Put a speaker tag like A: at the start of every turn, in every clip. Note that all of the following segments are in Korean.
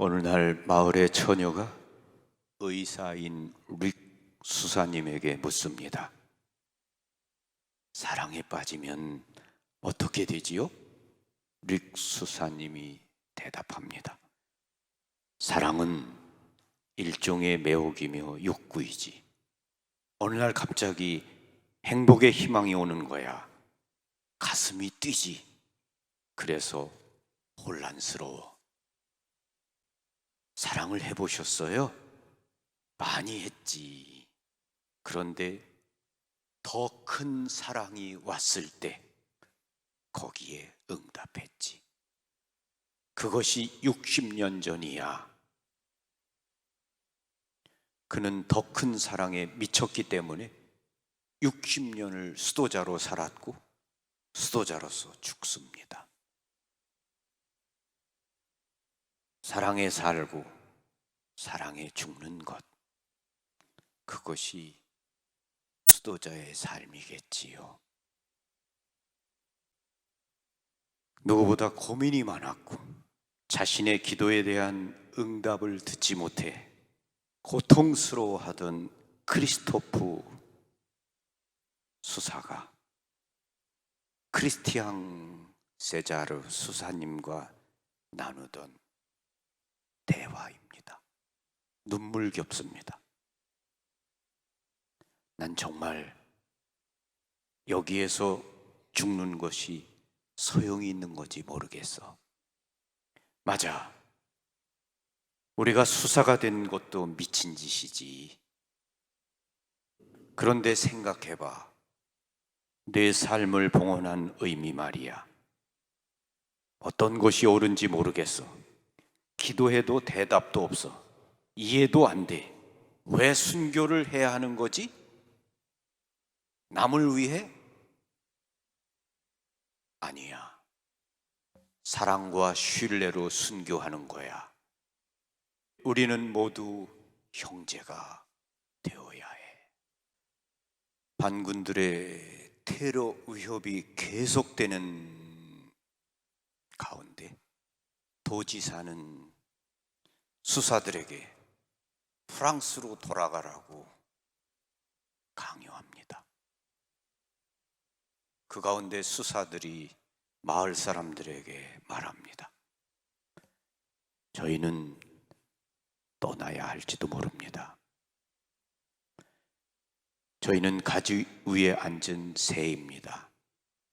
A: 어느 날 마을의 처녀가 의사인 릭 수사님에게 묻습니다. 사랑에 빠지면 어떻게 되지요? 릭 수사님이 대답합니다. 사랑은 일종의 매혹이며 욕구이지. 어느 날 갑자기 행복의 희망이 오는 거야. 가슴이 뛰지. 그래서 혼란스러워. 사랑을 해보셨어요? 많이 했지. 그런데 더 큰 사랑이 왔을 때 거기에 응답했지. 그것이 60년 전이야. 그는 더 큰 사랑에 미쳤기 때문에 60년을 수도자로 살았고 수도자로서 죽습니다. 사랑에 살고 사랑에 죽는 것. 그것이 수도자의 삶이겠지요. 누구보다 고민이 많았고 자신의 기도에 대한 응답을 듣지 못해 고통스러워하던 크리스토프 수사가 크리스티앙 세자르 수사님과 나누던 대화입니다. 눈물겹습니다. 난 정말 여기에서 죽는 것이 소용이 있는 건지 모르겠어. 맞아. 우리가 수사가 된 것도 미친 짓이지. 그런데 생각해봐. 내 삶을 봉헌한 의미 말이야. 어떤 것이 옳은지 모르겠어. 기도해도 대답도 없어. 이해도 안 돼. 왜 순교를 해야 하는 거지? 남을 위해? 아니야. 사랑과 신뢰로 순교하는 거야. 우리는 모두 형제가 되어야 해. 반군들의 테러 위협이 계속되는 가운데 도지사는 수사들에게 프랑스로 돌아가라고 강요합니다. 그 가운데 수사들이 마을 사람들에게 말합니다. 저희는 떠나야 할지도 모릅니다. 저희는 가지 위에 앉은 새입니다.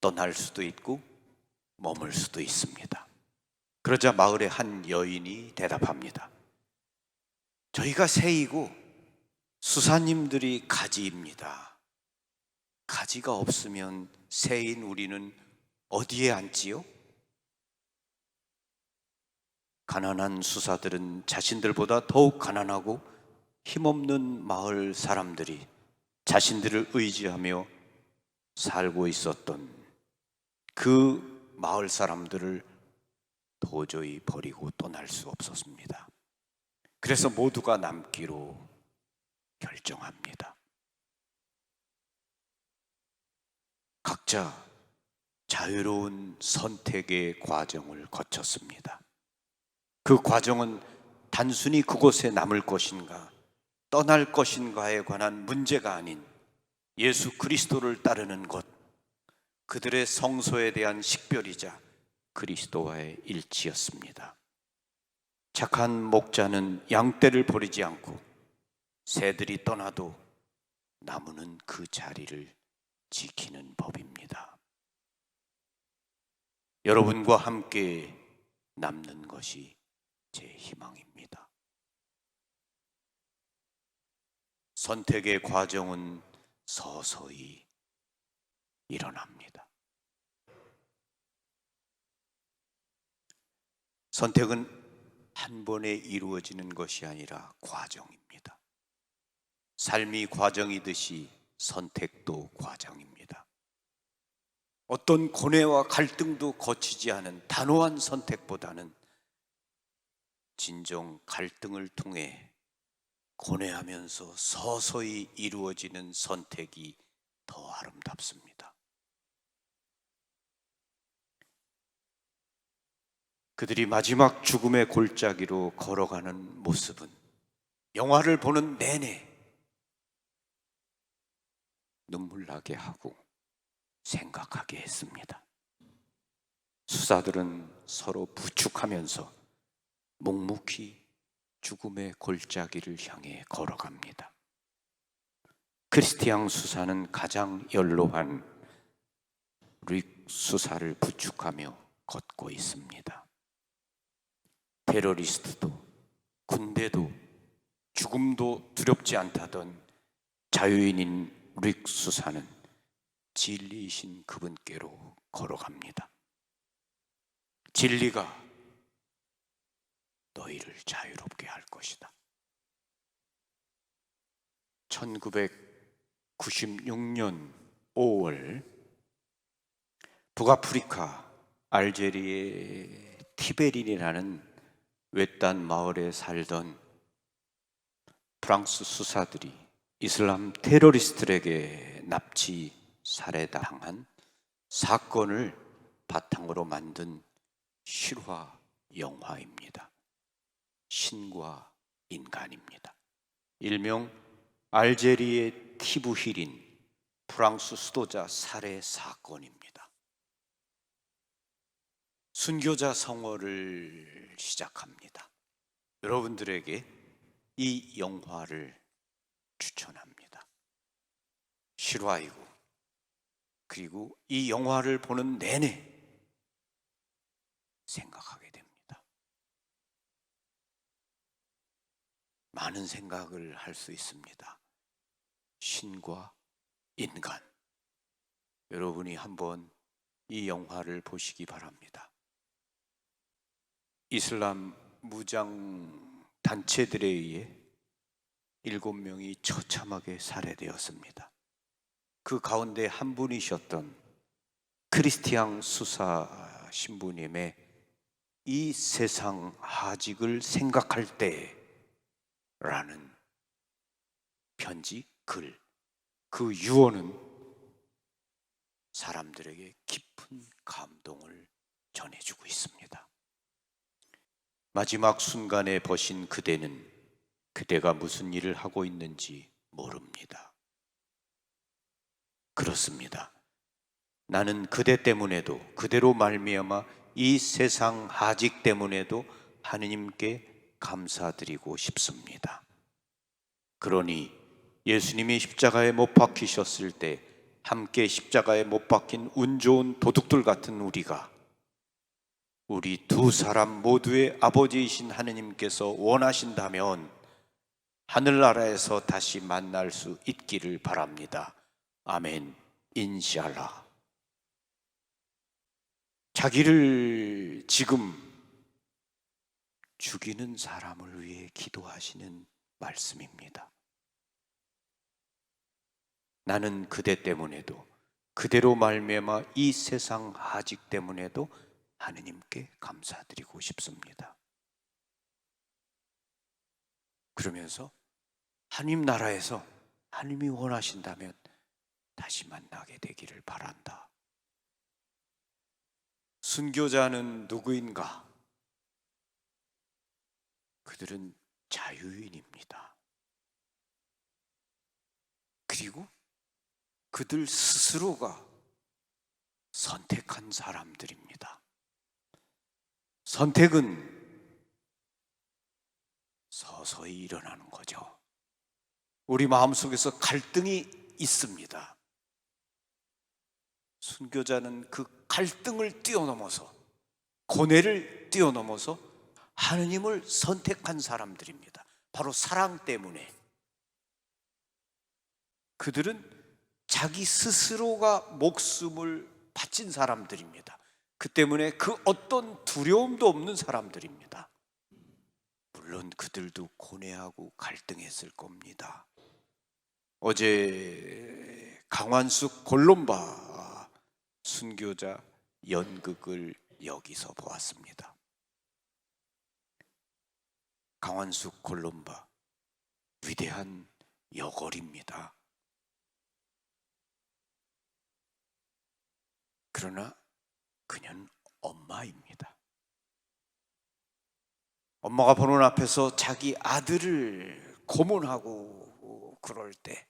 A: 떠날 수도 있고 머물 수도 있습니다. 그러자 마을의 한 여인이 대답합니다. 저희가 새이고 수사님들이 가지입니다. 가지가 없으면 새인 우리는 어디에 앉지요? 가난한 수사들은 자신들보다 더욱 가난하고 힘없는 마을 사람들이 자신들을 의지하며 살고 있었던 그 마을 사람들을 도저히 버리고 떠날 수 없었습니다. 그래서 모두가 남기로 결정합니다. 각자 자유로운 선택의 과정을 거쳤습니다. 그 과정은 단순히 그곳에 남을 것인가, 떠날 것인가에 관한 문제가 아닌 예수 그리스도를 따르는 것, 그들의 성소에 대한 식별이자 그리스도와의 일치였습니다. 착한 목자는 양떼를 버리지 않고 새들이 떠나도 나무는 그 자리를 지키는 법입니다. 여러분과 함께 남는 것이 제 희망입니다. 선택의 과정은 서서히 일어납니다. 선택은 한 번에 이루어지는 것이 아니라 과정입니다. 삶이 과정이듯이 선택도 과정입니다. 어떤 고뇌와 갈등도 거치지 않은 단호한 선택보다는 진정 갈등을 통해 고뇌하면서 서서히 이루어지는 선택이 더 아름답습니다. 그들이 마지막 죽음의 골짜기로 걸어가는 모습은 영화를 보는 내내 눈물 나게 하고 생각하게 했습니다. 수사들은 서로 부축하면서 묵묵히 죽음의 골짜기를 향해 걸어갑니다. 크리스티앙 수사는 가장 연로한 릭 수사를 부축하며 걷고 있습니다. 테러리스트도 군대도 죽음도 두렵지 않다던 자유인인 릭 수사는 진리이신 그분께로 걸어갑니다. 진리가 너희를 자유롭게 할 것이다. 1996년 5월 북아프리카 알제리의 티베린이라는 외딴 마을에 살던 프랑스 수사들이 이슬람 테러리스트들에게 납치 살해당한 사건을 바탕으로 만든 실화 영화입니다. 신과 인간입니다. 일명 알제리의 티부힐인 프랑스 수도자 살해 사건입니다. 순교자 성어를 시작합니다. 여러분들에게 이 영화를 추천합니다. 실화이고 그리고 이 영화를 보는 내내 생각하게 됩니다. 많은 생각을 할 수 있습니다. 신과 인간. 여러분이 한번 이 영화를 보시기 바랍니다. 이슬람 무장 단체들에 의해 일곱 명이 처참하게 살해되었습니다. 그 가운데 한 분이셨던 크리스티앙 수사 신부님의 이 세상 하직을 생각할 때라는 편지 글, 그 유언은 사람들에게 깊은 감동을 전해주고 있습니다. 마지막 순간에 버신 그대는 그대가 무슨 일을 하고 있는지 모릅니다. 그렇습니다. 나는 그대 때문에도 그대로 말미암아 이 세상 하직 때문에도 하느님께 감사드리고 싶습니다. 그러니 예수님이 십자가에 못 박히셨을 때 함께 십자가에 못 박힌 운 좋은 도둑들 같은 우리가 우리 두 사람 모두의 아버지이신 하느님께서 원하신다면 하늘나라에서 다시 만날 수 있기를 바랍니다. 아멘. 인샬라. 자기를 지금 죽이는 사람을 위해 기도하시는 말씀입니다. 나는 그대 때문에도 그대로 말미암아 이 세상 하직 때문에도 하느님께 감사드리고 싶습니다. 그러면서 하나님 나라에서 하나님이 원하신다면 다시 만나게 되기를 바란다. 순교자는 누구인가? 그들은 자유인입니다. 그리고 그들 스스로가 선택한 사람들입니다. 선택은 서서히 일어나는 거죠. 우리 마음 속에서 갈등이 있습니다. 순교자는 그 갈등을 뛰어넘어서 고뇌를 뛰어넘어서 하느님을 선택한 사람들입니다. 바로 사랑 때문에 그들은 자기 스스로가 목숨을 바친 사람들입니다. 그 때문에 그 어떤 두려움도 없는 사람들입니다. 물론 그들도 고뇌하고 갈등했을 겁니다. 어제 강완숙 골롬바 순교자 연극을 여기서 보았습니다. 강원숙 콜롬바 위대한 여걸입니다. 그러나 그녀는 엄마입니다. 엄마가 보는 앞에서 자기 아들을 고문하고 그럴 때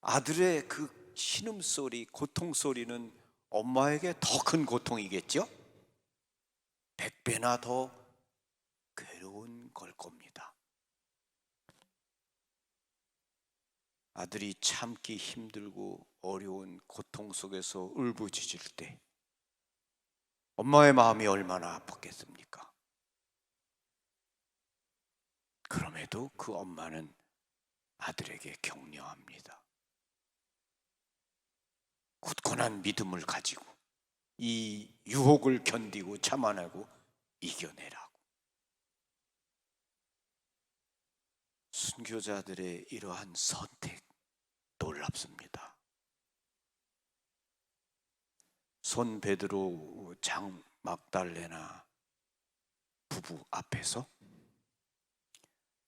A: 아들의 그 신음소리, 고통소리는 엄마에게 더 큰 고통이겠죠? 백배나 더 괴로운 걸 겁니다. 아들이 참기 힘들고 어려운 고통 속에서 울부짖을 때 엄마의 마음이 얼마나 아팠겠습니까? 그럼에도 그 엄마는 아들에게 격려합니다. 굳건한 믿음을 가지고 이 유혹을 견디고 참아내고 이겨내라고. 순교자들의 이러한 선택 놀랍습니다. 손 베드로 장 막달레나 부부 앞에서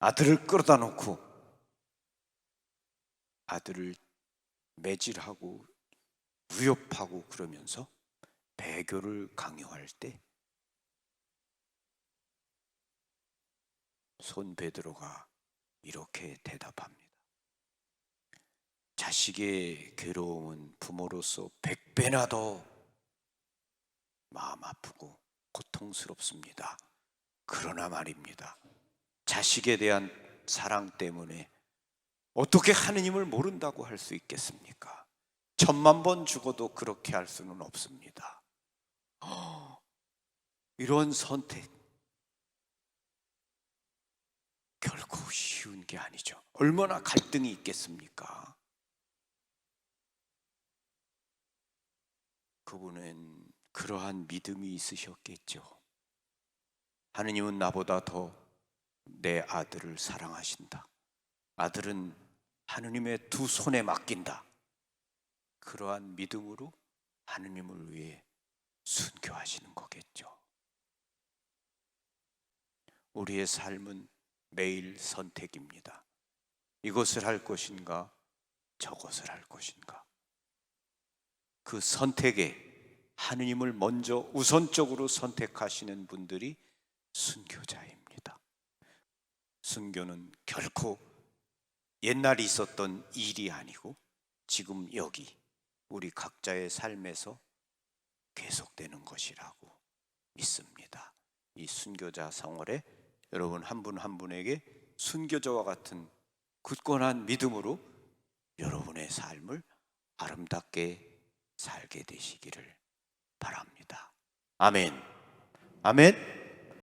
A: 아들을 끌어다 놓고 아들을 매질하고 위협하고 그러면서 배교를 강요할 때 손 베드로가 이렇게 대답합니다. 자식의 괴로움은 부모로서 백배나 더 마음 아프고 고통스럽습니다. 그러나 말입니다. 자식에 대한 사랑 때문에 어떻게 하느님을 모른다고 할 수 있겠습니까? 천만 번 죽어도 그렇게 할 수는 없습니다. 허, 이런 선택 결코 쉬운 게 아니죠. 얼마나 갈등이 있겠습니까? 그분은 그러한 믿음이 있으셨겠죠. 하느님은 나보다 더 내 아들을 사랑하신다. 아들은 하느님의 두 손에 맡긴다. 그러한 믿음으로 하느님을 위해 순교하시는 거겠죠. 우리의 삶은 매일 선택입니다. 이것을 할 것인가, 저것을 할 것인가. 그 선택에 하느님을 먼저 우선적으로 선택하시는 분들이 순교자입니다. 순교는 결코 옛날에 있었던 일이 아니고 지금 여기 우리 각자의 삶에서 계속되는 것이라고 믿습니다. 이 순교자 생활에 여러분 한분한 분에게 순교자와 같은 굳건한 믿음으로 여러분의 삶을 아름답게 살게 되시기를 바랍니다. 아멘. 아멘.